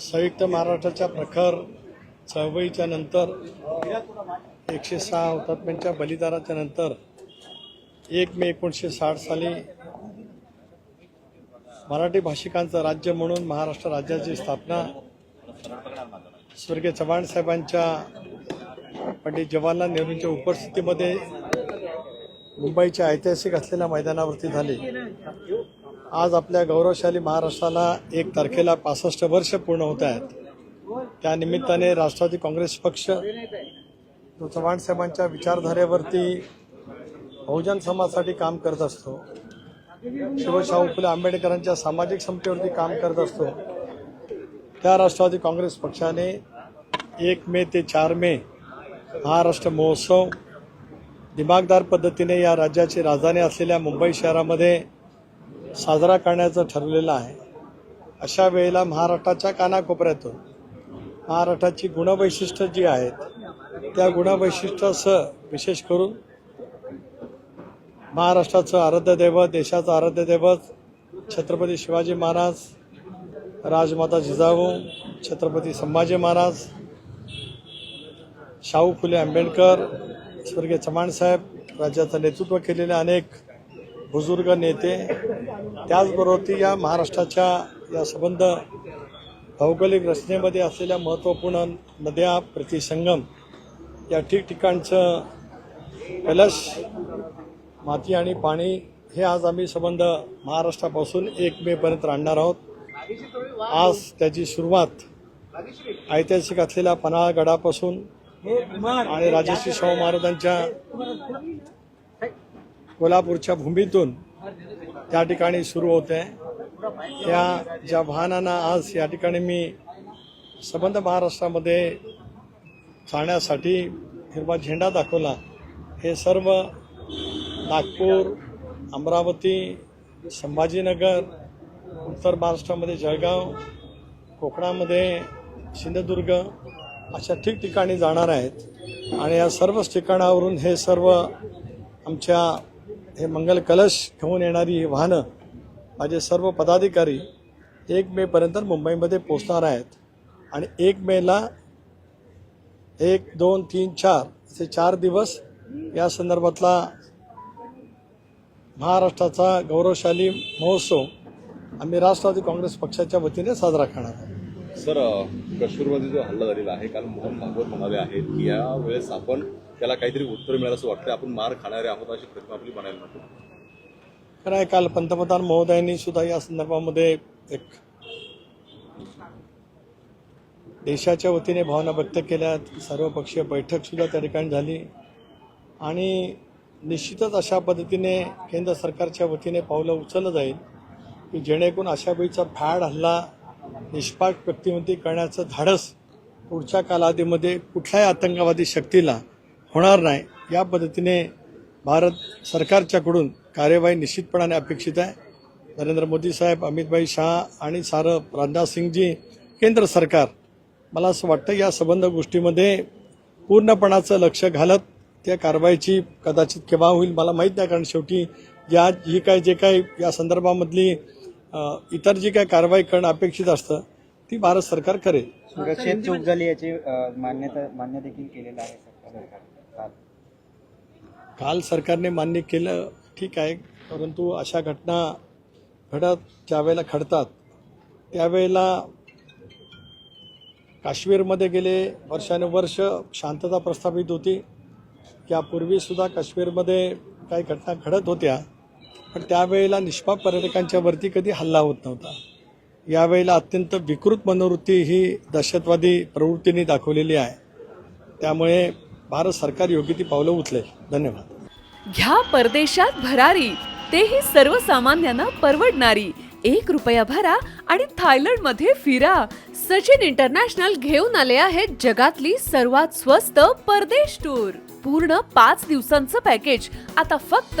संयुक्त महाराष्ट्राच्या प्रखर चळवळीच्या नंतर एकशे सहा हुतात्म्यांच्या बलिदानाच्या नंतर एक मे एकोणीसशे साठ साली मराठी भाषिकांचं राज्य म्हणून महाराष्ट्र राज्याची स्थापना स्वर्गीय चव्हाण साहेबांच्या पंडित जवाहरलाल नेहरूंच्या उपस्थितीमध्ये मुंबईच्या ऐतिहासिक असलेल्या मैदानावरती झाली. आज आपल्या गौरवशाली महाराष्ट्राला एक तारखेला पासष्ट वर्ष पूर्ण होत आहेत. त्यानिमित्ताने राष्ट्रवादी काँग्रेस पक्ष चव्हाण साहेबांच्या विचारधारेवरती बहुजन समाजासाठी काम करत असतो. शिवशाहू फुले आंबेडकरांच्या सामाजिक समतेवरती काम करत असतो. त्या राष्ट्रवादी काँग्रेस पक्षाने एक मे ते चार मे महाराष्ट्र महोत्सव दिमागदार पद्धतीने या राज्याची राजधानी असलेल्या मुंबई शहरामध्ये साजरा करण्याचं ठरलेलं आहे. अशा वेळेला महाराष्ट्राच्या कानाकोपऱ्यातून महाराष्ट्राची गुणवैशिष्ट्य जी आहेत त्या गुणवैशिष्ट्यासह विशेष करून महाराष्ट्राचं आराध्य दैवत देशाचं आराध्य दैवत छत्रपती शिवाजी महाराज राजमाता जिजाऊ छत्रपती संभाजी महाराज शाहू फुले आंबेडकर स्वर्गीय चव्हाणसाहेब राज्याचं नेतृत्व केलेले अनेक बुजुर्ग नेते त्याचबरोबर ती या महाराष्ट्राच्या या संबंध भौगोलिक रचनेमध्ये असलेल्या महत्त्वपूर्ण नद्या प्रतिसंगम या ठिकठिकाणचं कलश माती आणि पाणी हे आज आम्ही संबंध महाराष्ट्रापासून एक मेपर्यंत आणणार आहोत. आज त्याची सुरुवात ऐतिहासिक असलेल्या पन्हाळगडापासून आणि राजश्री शाहू महाराजांच्या कोल्हापूरच्या भूमीतून त्या ठिकाणी सुरू होते. या ज्या वाहनांना आज या ठिकाणी मी संबंध महाराष्ट्रामध्ये जाण्यासाठी हिरवा झेंडा दाखवला हे सर्व नागपूर अमरावती संभाजीनगर उत्तर महाराष्ट्रामध्ये जळगाव कोकणामध्ये सिंधुदुर्ग अशा ठिकठिकाणी जाणार आहेत. आणि या सर्वच ठिकाणावरून हे सर्व आमच्या हे मंगल कलश घेऊन येणारी ही वाहनं माझे सर्व पदाधिकारी एक मेपर्यंत मुंबईमध्ये पोचणार आहेत. आणि एक मेला एक दोन तीन चार असे चार दिवस या संदर्भातला महाराष्ट्राचा गौरवशाली महोत्सव आम्ही राष्ट्रवादी काँग्रेस पक्षाच्या वतीने साजरा करणार आहोत. सर कश्मीरमध्ये जो हल्ला झालेला आहे. काल मोहन भागवत म्हणाले आहेत की यावेळेस आपण त्याला काहीतरी उत्तर मिळालं असं वाटतं आपण मार खाणारे आहोत अशी प्रतिमा आपली बनायला नको. खरं आहे काल पंतप्रधान महोदयांनी सुद्धा या संदर्भामध्ये एक देशाच्या वतीने भावना व्यक्त केल्या. सर्वपक्षीय बैठक सुद्धा त्या ठिकाणी झाली. आणि निश्चितच अशा पद्धतीने केंद्र सरकारच्या वतीने पावलं उचललं जाईल की जेणेकरून अशा वेळीचा फॅड हल्ला निष्पाक व्यक्तिमत्ती करण्याचं धाडस पुढच्या कालावधीमध्ये कुठल्याही आतंकवादी शक्तीला होणार नाही. या पद्धतीने भारत सरकारच्याकडून कार्यवाही निश्चितपणाने अपेक्षित आहे. नरेंद्र मोदी साहेब अमितभाई शहा आणि सारं राजनाथ सिंगजी केंद्र सरकार. मला असं वाटतं या संबंध गोष्टीमध्ये पूर्णपणाचं लक्ष घालत त्या कारवाईची कदाचित केव्हा होईल मला माहीत नाही कारण शेवटी या ही काय जे काही या संदर्भामधली इतर जी काही कारवाई करणं अपेक्षित असतं ती भारत सरकार करेल. चूक झाली याची मान्यता मान्य देखील केलेलं आहे सरकार. काल. काल सरकारने मान्य केलं ठीक आहे परंतु अशा घटना घडत ज्या वेळेला घडतात त्यावेळेला काश्मीरमध्ये गेले वर्षानुवर्ष शांतता प्रस्थापित होती. यापूर्वीसुद्धा काश्मीरमध्ये काही घटना घडत होत्या पण त्यावेळेला निष्पाप पर्यटकांच्यावरती कधी हल्ला होत नव्हता. यावेळेला अत्यंत विकृत मनोवृत्ती ही दहशतवादी प्रवृत्तीने दाखवलेली आहे. त्यामुळे भारत सरकार योग्य ती पावलं उचलेल. धन्यवाद. घ्या परदेशात भरारी. तेही सर्वसामान्यांना परवडणारी. एक रुपया भरा आणि थायलंडमध्ये फिरा. सचिन इंटरनॅशनल घेऊन आले आहेत जगातली सर्वात स्वस्त परदेश टूर. पूर्ण पाच दिवसांचं पॅकेज. आता फक्त